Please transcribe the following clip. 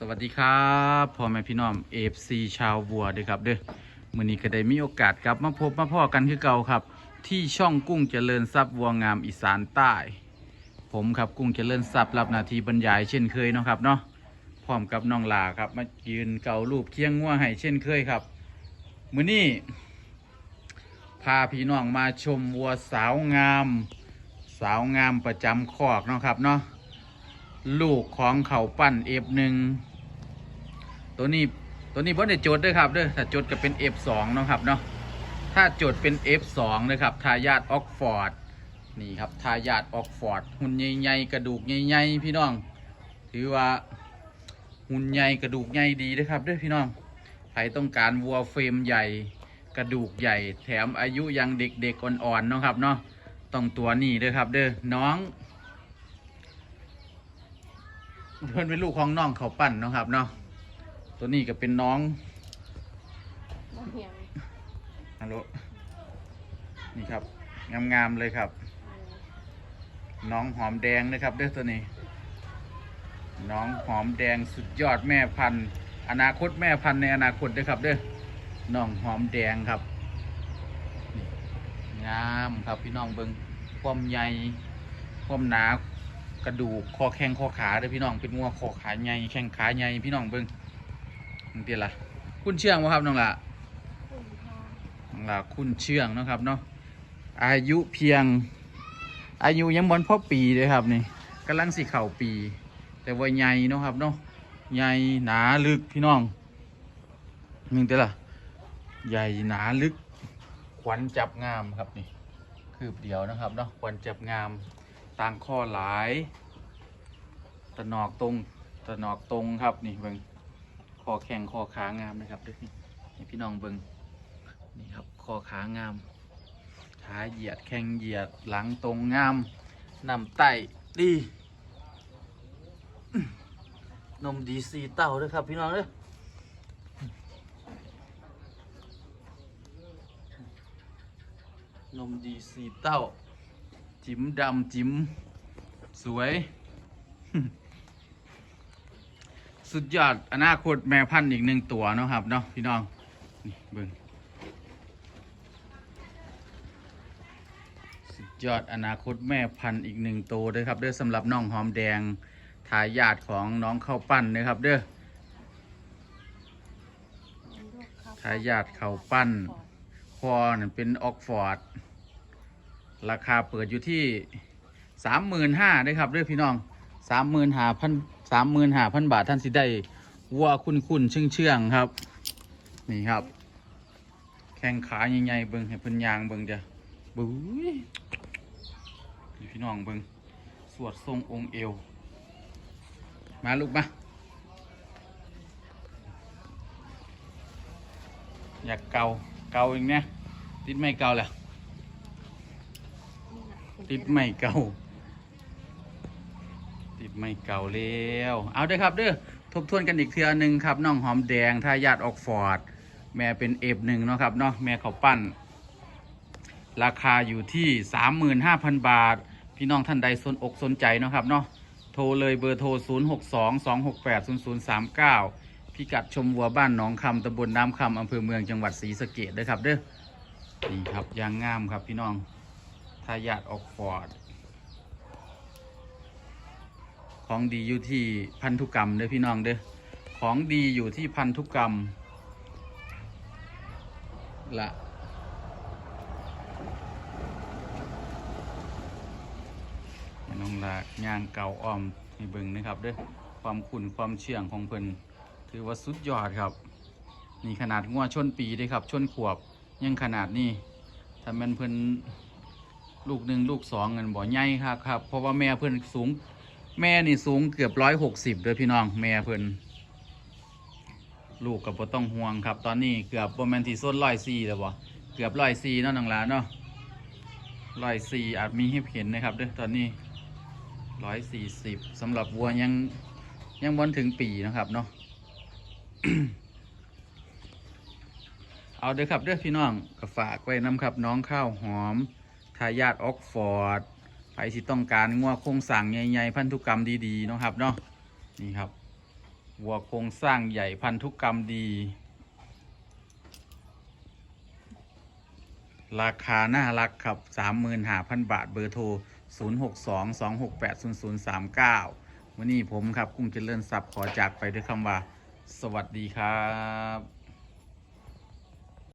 สวัสดีครับพ่อแม่พี่น้องเอฟซีชาวบัวเด้อครับเด้อมื้อนี้ก็ได้มีโอกาสกลับมาพบมาพ่อกันคือเก่าครับ ที่ช่องกุ้งเจริญทรัพย์วัวงามอีสานใต้ ผมครับกุ้งเจริญทรัพย์รับหน้าที่บรรยายเช่นเคยเนาะครับเนาะพร้อมกับน้องลาครับมายืนเการูปเคียงงัวให้เช่นเคยครับมื้อนี้พาพี่น้องมาชมวัวสาวงาม สาวงามประจำคอกเนาะครับเนาะลูกของเขาปั้นเอฟหนึ่ง ตัวนี้ตัวนี้เพิ่นได้จดด้วยครับเด้อถ้าจดก็เป็น F2 เนาะครับเนาะถ้าจดเป็น F2 นะครับทายาทออกฟอร์ดนี่ครับทายาทออกฟอร์ดหุ่นใหญ่ๆกระดูกใหญ่ๆพี่น้อง ถือว่าหุ่นใหญ่กระดูกใหญ่ดีนะครับเด้อพี่น้องใครต้องการวัวเฟรมใหญ่กระดูกใหญ่ แถมอายุยังเด็กๆอ่อนๆเนาะครับเนาะต้องตัวนี้เด้อครับเด้อน้องเพื่อนเป็นลูกของน้องเขาปั้นเนาะครับเนาะ ตัวนี้ก็เป็นน้องบ่เหียงฮัลโหลนี่ครับ งามๆเลยครับ น้องหอมแดงนะครับเด้อตัวนี้ น้องหอมแดงสุดยอดแม่พันธุ์ อนาคตแม่พันธุ์ในอนาคตเด้อครับเด้อน้องหอมแดงครับนี่งามครับพี่น้องเบิงความใหญ่ความหนากระดูกคอแข้งคอขาเด้อพี่น้องเป็นงัวคอขาใหญ่แข้งขาใหญ่พี่น้องเบิง นี่เดียละคุณเชื่องไหมครับน้องล่ะน้องละคุณเชื่องนะครับเนาะอายุเพียง อายุยังบนพ่อปีเลยครับนี่กำลังสิเข่าปี แต่ว่าใหญ่เนาะครับเนาะใหญ่หนาลึกพี่น้องนี่เดียละใหญ่หนาลึกขวัญจับงามครับนี่คืบเดียวนะครับเนาะขวัญจับงามต่างข้อหลายตะหนอกตรงตะหนอกตรงครับนี่เบิง อแข็งคอขางามนะครับด้วยนี่พี่น้องเบิงนี่ครับคอขางามขาเหยียดแข้งเหยียดหลังตรงงามนำไตดีนมดีสีเต้าด้วยครับพี่น้องเด้อนมดีสีเต้า จิ้มดำจิ้มสวย สุดยอดอนาคตแม่พันธุ์อีกหนึ่งตัวเนาะครับเนาะพี่น้องนี่เบิ่งสุดยอดอนาคตแม่พันธุ์อีกหนึ่งตัวด้อครับเด้อสำหรับน้องหอมแดงทายาทของน้องข้าวปั้นนะครับเด้อทายาทข้าวปั้นพอเนี่ยเป็นออกฟอร์ดราคาเปิดอยู่ที่สามหมื่นห้าได้ครับเด้อพี่น้องสามหมื่นห้าพัน สามหมื่นห้าพันบาทท่านสิได้วัวคุณคุณเชื่องเชื่องๆครับ นี่ครับ แข้งขาใหญ่ๆเบิ้งให้เพิ่นยางเบิ้งเดียบุ้ยนี่พี่น้องเบิ้งสวดทรงองค์เอว มาลูกมาอยากเกาเกาอีกเนี่ยติดไม่เกาแหละติดไม่เกา ไม่เก่าแล้วเอาเด้อครับเด้อทบทวนกันอีกเทือหนึ่งครับน้องหอมแดงทายาทออกฟอร์ด แม่เป็นเอฟหนึ่งเนาะครับเนาะแม่เขาปั้น ราคาอยู่ที่สามหมื่นห้าพันบาท พี่น้องท่านใดสนอกสนใจเนาะครับเนาะโทรเลยเบอร์โทร 0 6 2 2 6 8 0 0 3 9 พิกัดชมวัวบ้านหนองคำตำบลน้ำคำอำเภอเมืองจังหวัดศรีสะเกดเด้อครับเด้อนี่ครับยางงามครับพี่น้องทายาทออกฟอร์ด ของดีอยู่ที่พันธุกรรมเด้อพี่น้องเด้อของดีอยู่ที่พันธุกรรมละน้องลากยางเก่าอ้อมให้เบิ่งนะครับเด้อความขุ่นความเชื่องของเพิ่นถือว่าสุดยอดครับ นี่ขนาดงัวชนปีเด้ครับชนขวบยังขนาดนี้ถ้าแมันเพิ่นลูกหนึ่งลูกสองเงินบ่ใหญ่ครับครับเพราะว่าแม่เพิ่นสูง แม่นี่สูงเกือบร้อยหกสิบเลยพี่น้อง แม่เพิ่นลูกกับบ่ต้องห่วงครับ ตอนนี้เกือบประมาณที่ส้นร้อยสี่แล้วบ่เกือบร้อยสี่เนาะนังหลานเนาะร้อยสี่อาจมีให้เห็นนะครับเด้อตอนนี้ร้อยสี่สิบสำหรับวัวยังยังบนถึงปีนะครับเนาะเอาเด้อครับเด้อพี่น้องก็ฝากไว้น้ำครับ น้องข้าวหอมทายาทออกฟอร์ด รที่ต้องการงัวโครงสั่งใหญ่ๆพันธุกรรมดีๆนะครับเนาะนี่ครับวัวโครงสร้างใหญ่พันธุกรรมดี ราคาน่ารักครับ 35,000 บาทเบอร์โทร 0622680039 วันนี้ผมครับกุ้งเจริญทรัพย์ขอจากไปด้วยคำว่า สวัสดีครับ